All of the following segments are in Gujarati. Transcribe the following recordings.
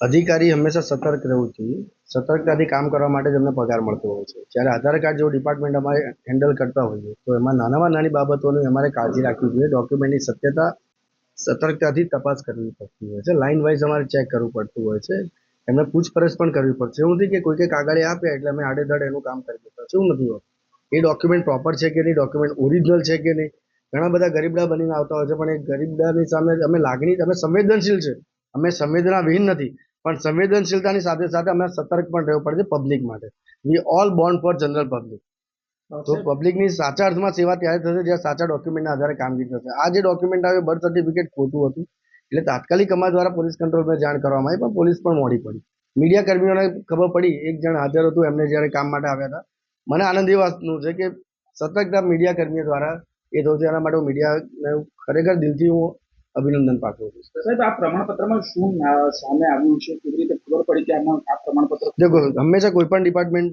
અધિકારી હંમેશા સતર્ક રહેવું જોઈએ. સતર્કતાથી કામ કરવા માટે જ પગાર મળતો હોય છે. જ્યારે આધાર કાર્ડ જેવું ડિપાર્ટમેન્ટ અમારે હેન્ડલ કરતા હોઈએ, તો એમાં નાનામાં નાની બાબતોની અમારે કાળજી રાખવી જોઈએ. ડોક્યુમેન્ટની સત્યતા, સતર્કતાથી તપાસ કરવી પડતી હોય છે. લાઇન વાઇઝ અમારે ચેક કરવું પડતું હોય છે. એમને પૂછપરછ પણ કરવી પડશે. એવું નથી કે કોઈ કંઈક કાગળે આપ્યા એટલે અમે આડેધડ એનું કામ કરી દેતા. છે એવું નથી હોતું? એ ડોક્યુમેન્ટ પ્રોપર છે કે નહીં? ડોક્યુમેન્ટ ઓરિજિનલ છે કે નહીં? ઘણા બધા ગરીબડા બનીને આવતા હોય છે, પણ એ ગરીબડાની સામે અમે લાગણી, અમે સંવેદનશીલ છે. અમે સંવેદના વિહીન નથી. પણ સંવેદનશીલતાની સાથે સાથે અમે સતર્ક પણ રહેવું પડે છે પબ્લિક માટે. We all bond for general public તો પબ્લિકની સાચા અર્થમાં સેવા ત્યારે થશે જ્યાં સાચા ડોક્યુમેન્ટના આધારે કામગીરી થશે. આ જે ડોક્યુમેન્ટ આવે બર્થ સર્ટિફિકેટ ખોટું હતું. એટલે તાત્કાલિક અમારા દ્વારા પોલીસ કંટ્રોલમાં જાણ કરવામાં આવી પણ પોલીસ પણ મોડી પડી. મીડિયા કર્મીઓને ખબર પડી એક જણ હાજર હતું એમને જ્યારે કામ માટે આવ્યા હતા. મને આનંદ એ વાતનું છે કે સતર્કતા મીડિયા કર્મીઓ દ્વારા એ થયું છે એના માટે હું મીડિયાને ખરેખર દિલથી હું અભિનંદન પાઠવું છું સાહેબ આ પ્રમાણપત્રમાં શું સામે આવ્યું છે? કેવી રીતે ખબર પડી કે આમાં આ પ્રમાણપત્ર જો હંમેશા કોઈ પણ ડિપાર્ટમેન્ટ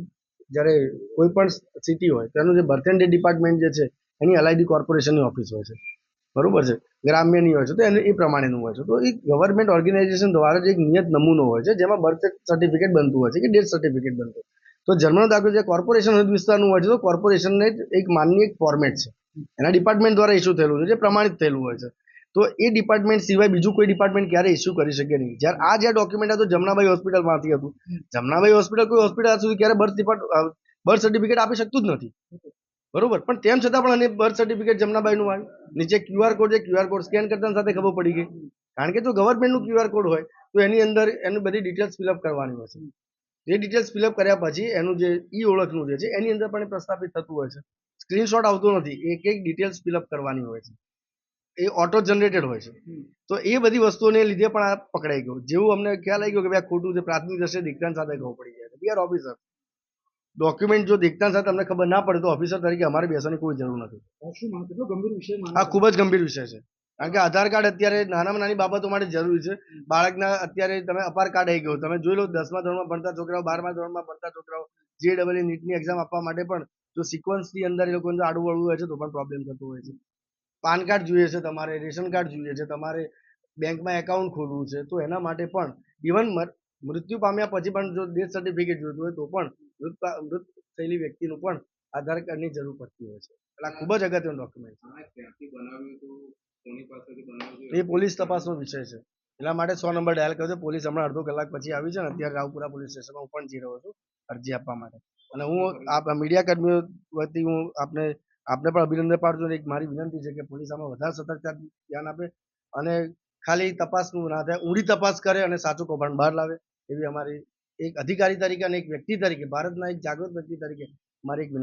જ્યારે કોઈ પણ સિટી હોય તેનું જે બર્થ એન્ડ ડે ડિપાર્ટમેન્ટ જે છે એની એલઆઈડી કોર્પોરેશનની ઓફિસ હોય છે. બરોબર છે? ગ્રામ્યની હોય છે તો એને એ પ્રમાણેનું હોય છે. તો એ ગવર્મેન્ટ ઓર્ગેનાઇઝેશન દ્વારા જ એક નિયત નમૂનો હોય છે જેમાં બર્થ સર્ટિફિકેટ બનતું હોય છે કે ડેથ સર્ટિફિકેટ બનતું હોય તો જન્મનો દાખલો જે કોર્પોરેશન વિસ્તારનું હોય છે તો કોર્પોરેશનને એક માન્ય એક ફોર્મેટ છે. એના ડિપાર્ટમેન્ટ દ્વારા ઇસ્યુ થયેલું છે જે પ્રમાણિત થયેલું હોય છે. તો એ ડિપાર્ટમેન્ટ સિવાય બીજું કોઈ ડિપાર્ટમેન્ટ ક્યારે ઇસ્યુ કરી શકે નહીં. જ્યારે આ જે ડોક્યુમેન્ટ હતું, જમનાભાઈ હોસ્પિટલમાંથી હતું. જમનાભાઈ હોસ્પિટલ કોઈ હોસ્પિટલ સુધી ક્યારે બર્થ ડિપાર્ટ બર્થ સર્ટિફિકેટ આપી શકતું જ નથી. બરોબર? પણ તેમ છતાં પણ એને બર્થ સર્ટિફિકેટ જમનાબાઈનું આવ્યું નીચે ક્યુઆર કોડ છે ક્યુઆર કોડ સ્કેન કરતા સાથે ખબર પડી ગઈ. કારણ કે જો ગવર્મેન્ટનું ક્યુઆર કોડ હોય, તો એની અંદર એની બધી ડિટેલ્સ ફિલઅપ કરવાની હોય છે. એ ડિટેલ્સ ફિલઅપ કર્યા પછી એનું જે ઈ ઓળખનું જે છે, એની અંદર પણ પ્રસ્થાપિત થતું હોય છે. સ્ક્રીનશોટ આવતો નથી. એક એક ડિટેલ્સ ફિલઅપ કરવાની હોય છે. એ ઓટો જનરેટેડ હોય છે. તો એ બધી વસ્તુઓને લીધે પણ આ પકડાઈ ગયું. જેવું અમને ખ્યાલ આવી ગયો કે ભાઈ ખોટું છે પ્રાથમિક દ્રષ્ટિએ દીકરાન સાથે ખબર પડી જાય વી આર ઓફિસર ડોક્યુમેન્ટ જો દીકતા સાથે અમને ખબર ના પડે તો ઓફિસર તરીકે અમારે બેસવાની કોઈ જરૂર નથી. આ ખૂબ જ ગંભીર વિષય છે. કારણ કે આધાર કાર્ડ અત્યારે નાનામાં નાની બાબતો માટે જરૂરી છે. બાળકના અત્યારે તમે અપાર કાર્ડ આવી ગયું. તમે જોઈ લો દસમા ધોરણમાં ભણતા છોકરાઓ બારમા ધોરણમાં ભણતા છોકરાઓ જે ડબલ નીટની એક્ઝામ આપવા માટે પણ જો સિક્વન્સની અંદર એ લોકોને આડું વળવું હોય છે તો પણ પ્રોબ્લેમ થતો હોય છે. પાન કાર્ડ જોઈએ છે તમારે રેશન કાર્ડ જોઈએ છે તમારે બેંકમાં એકાઉન્ટ ખોલવું છે તો એના માટે પણ ઇવન મૃત્યુ પામ્યા પછી પણ જો ડેથ સર્ટિફિકેટ જોઈતું હોય તો પણ મૃત મૃત થયેલી વ્યક્તિનું પણ આધાર કાર્ડની જરૂર પડતી હોય છે. એટલે આ ખૂબ જ અગત્યનું ડોક્યુમેન્ટ છે. એ પોલીસ તપાસનો વિષય છે. એટલા માટે સો નંબર ડાયલ કર્યો છે પોલીસ હમણાં અડધો કલાક પછી આવી છે ને અત્યારે રાવપુરા પોલીસ સ્ટેશનમાં હું પણ જઈ રહ્યો છું અરજી આપવા માટે. અને હું આપ મીડિયા કર્મીઓ વતી હું આપને આપને પણ અભિનંદન છું એક મારી વિનંતી છે કે પોલીસ આમાં વધારે સતર્કતા ધ્યાન આપે અને ખાલી તપાસનું ના થાય, ઊંડી તપાસ કરે અને સાચું કૌભાંડ બહાર લાવે એવી અમારી એક અધિકારી તરીકે અને એક વ્યક્તિ તરીકે, ભારતના એક જાગૃત વ્યક્તિ તરીકે મારી એક